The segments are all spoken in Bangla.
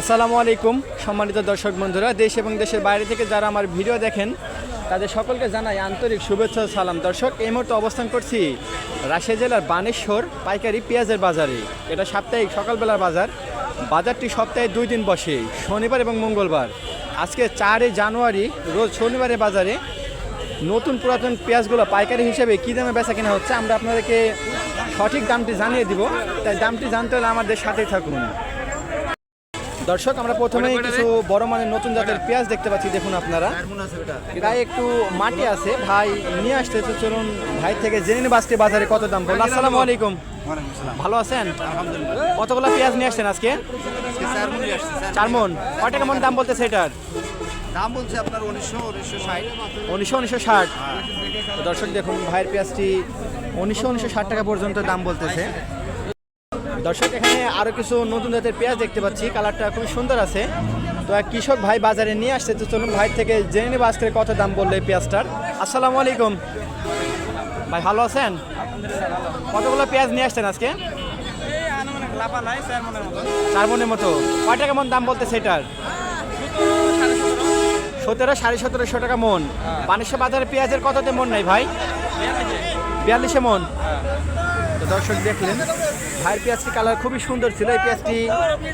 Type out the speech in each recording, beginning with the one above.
আসসালামু আলাইকুম, সম্মানিত দর্শক বন্ধুরা, দেশ এবং দেশের বাইরে থেকে যারা আমার ভিডিও দেখেন, তাদের সকলকে জানাই আন্তরিক শুভেচ্ছা সালাম। দর্শক, এই মুহূর্তে অবস্থান করছি রাজশাহী জেলার বানেশ্বর পাইকারি পেঁয়াজের বাজারে। এটা সাপ্তাহিক সকালবেলার বাজার। বাজারটি সপ্তাহে দুই দিন বসে, শনিবার এবং মঙ্গলবার। আজকে চারই জানুয়ারি, রোজ শনিবারের বাজারে নতুন পুরাতন পেঁয়াজগুলো পাইকারি হিসেবে কী দামে বেচা কেনা হচ্ছে, আমরা আপনাদেরকে সঠিক দামটি জানিয়ে দিব। তাই দামটি জানতে হলে আমাদের সাথেই থাকুন। দর্শক আমরা প্রথমেই কিছু বড় মানের নতুন জাতের পেঁয়াজ দেখতে পাচ্ছি দেখুন আপনারা। গায়ে একটু মাটি আছে। ভাই নিয়ে আসতে তো চলুন ভাই থেকে জেনে নেব আজকে বাজারে কত দাম বলুন। আসসালামু আলাইকুম। ভালো আছেন? কতগুলো পেঁয়াজ নিয়ে আসছেন আজকে? চার মন কয় টাকা মন দাম বলতেছে এটার? দাম বলছে আপনার উনিশশো উনিশশো ষাট। উনিশশো উনিশশো ষাট। দর্শক দেখুন ভাইয়ের পেঁয়াজটি উনিশশো উনিশশো ষাট টাকা পর্যন্ত দাম বলতেছে। দর্শক, এখানে আরও কিছু নতুন জাতের পেঁয়াজ দেখতে পাচ্ছি। কালারটা খুবই সুন্দর আছে। তো এক কৃষক ভাই বাজারে নিয়ে আসছে। তো চলুন ভাই থেকে জেনে নেব আজকে কত দাম বলল এই পেঁয়াজটার। আসসালামু আলাইকুম। ভাই, ভালো আছেন? কতগুলো পেঁয়াজ নিয়ে আসছেন আজকে? চার মনের মতো। কয় টাকা মন দাম বলতেছে এটার সতেরো সাড়ে সতেরোশো টাকা মন। বানেশ্বর বাজারে পেঁয়াজের কততে মন নাই ভাই? বিয়াল্লিশে মন। দর্শক দেখলেন। ভাইয়ের পেঁয়াজটি কালার খুবই সুন্দর ছিল। এই পেঁয়াজটি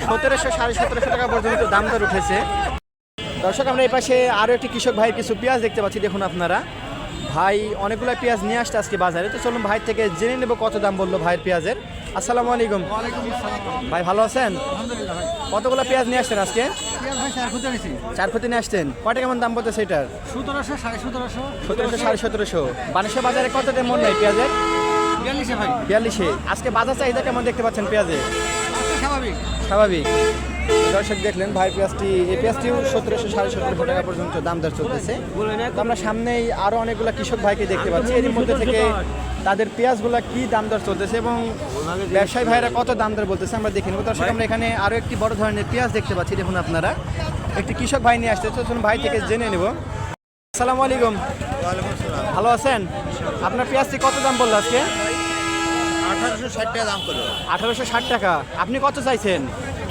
সতেরোশো সাড়ে সতেরোশো টাকা পর্যন্ত দাম দর উঠেছে। দর্শক আমরা এই পাশে আরও একটি কৃষক ভাইয়ের কিছু পেঁয়াজ দেখতে পাচ্ছি দেখুন আপনারা। ভাই অনেকগুলো পেঁয়াজ নিয়ে আসছে আজকে বাজারে। তো চলুন ভাই থেকে জেনে নেব কত দাম বলল ভাইয়ের পেঁয়াজের। আসসালামু আলাইকুম। ভাই ভালো আছেন? কতগুলো পেঁয়াজ নিয়ে আসছেন আজকে? চার ফুটি নিয়ে আসছেন। কয় টাকা কেমন দাম বলতে সেটার সতেরোশো সাড়ে সতেরোশো। সতেরোশো সাড়ে সতেরোশো। বানেশ্বর বাজারে কততে মন নাই পেঁয়াজের? বিয়াল্লিশে ভাই। বিয়াল্লিশে। আজকে বাজার চাহিদা কেমন দেখতে পাচ্ছেন পেঁয়াজে? স্বাভাবিক। স্বাভাবিক। দর্শক দেখলেন ভাই পেঁয়াজটি এই পেঁয়াজটিও সতেরোশো সাড়ে সতেরোশো টাকা পর্যন্ত দাম দর চলতেছে। আমরা সামনেই আরও অনেকগুলো কৃষক ভাইকে দেখতে পাচ্ছি। এর মধ্যে থেকে তাদের পেঁয়াজগুলো কি দাম দর চলতেছে এবং ব্যবসায়ী ভাইরা কত দাম দর বলতেছে আমরা দেখে নেব। দর্শক আমরা এখানে আরও একটি বড় ধরনের পেঁয়াজ দেখতে পাচ্ছি। দেখুন আপনারা একটি কৃষক ভাই নিয়ে আসতে তো চলুন ভাই থেকে জেনে নেব। আসসালামু আলাইকুম। ভালো আছেন? আপনার পেঁয়াজটি কত দাম বলল আজকে? আঠারোশো ষাট টাকা দাম করো। আঠারোশো ষাট টাকা। আপনি কত চাইছেন?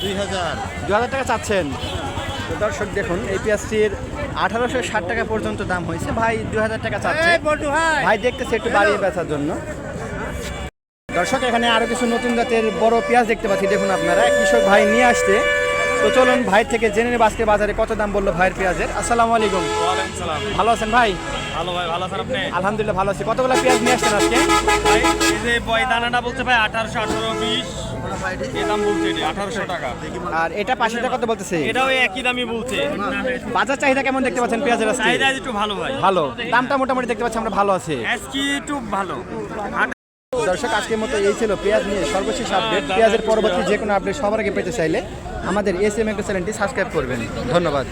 দুই হাজার। দু হাজার টাকা চাচ্ছেন। তো দর্শক দেখুন এই পেঁয়াজটির আঠারোশো ষাট টাকা পর্যন্ত দাম হয়েছে। ভাই দু হাজার টাকা চাচ্ছে। ভাই। দেখতেছে একটু বাড়িয়ে বেচার জন্য। দর্শক এখানে আরও কিছু নতুন জাতের বড় পেঁয়াজ দেখতে পাচ্ছি। দেখুন আপনারা কৃষক ভাই নিয়ে আসতে তো চলুন ভাই থেকে জেনে নেব আজকে বাজারে কত দাম বলল ভাইয়ের পেঁয়াজের। আসসালামু আলাইকুম। ভালো আছেন ভাই? ভালো ভাই ভালো আছেন আপনি? আলহামদুলিল্লাহ ভালো আছি। কতগুলো পেঁয়াজ নিয়ে আসছেন আজকে? বয় দানাটা বলছে ভাই আঠারোশো আঠারো বিশ। দাম বলছে এটি আঠারোশো টাকা। আর এটা পাশেটা কত বলতেছে? এটাও একই দামই বলছে। বাজার চাহিদা কেমন দেখতে পাচ্ছেন পেঁয়াজের আজকে? চাহিদা একটু ভালো ভাই। ভালো। দামটা মোটামুটি দেখতে পাচ্ছি আমরা ভালো আছে। আজকে একটু ভালো। দর্শক আজকের মতো এই ছিল পেঁয়াজ নিয়ে সর্বশেষ আপডেট। পেঁয়াজের পরবর্তী যে কোনো আপডেট সবার আগে পেতে চাইলে আমাদের এস এম চ্যানেলটি সাবস্ক্রাইব করবেন। ধন্যবাদ।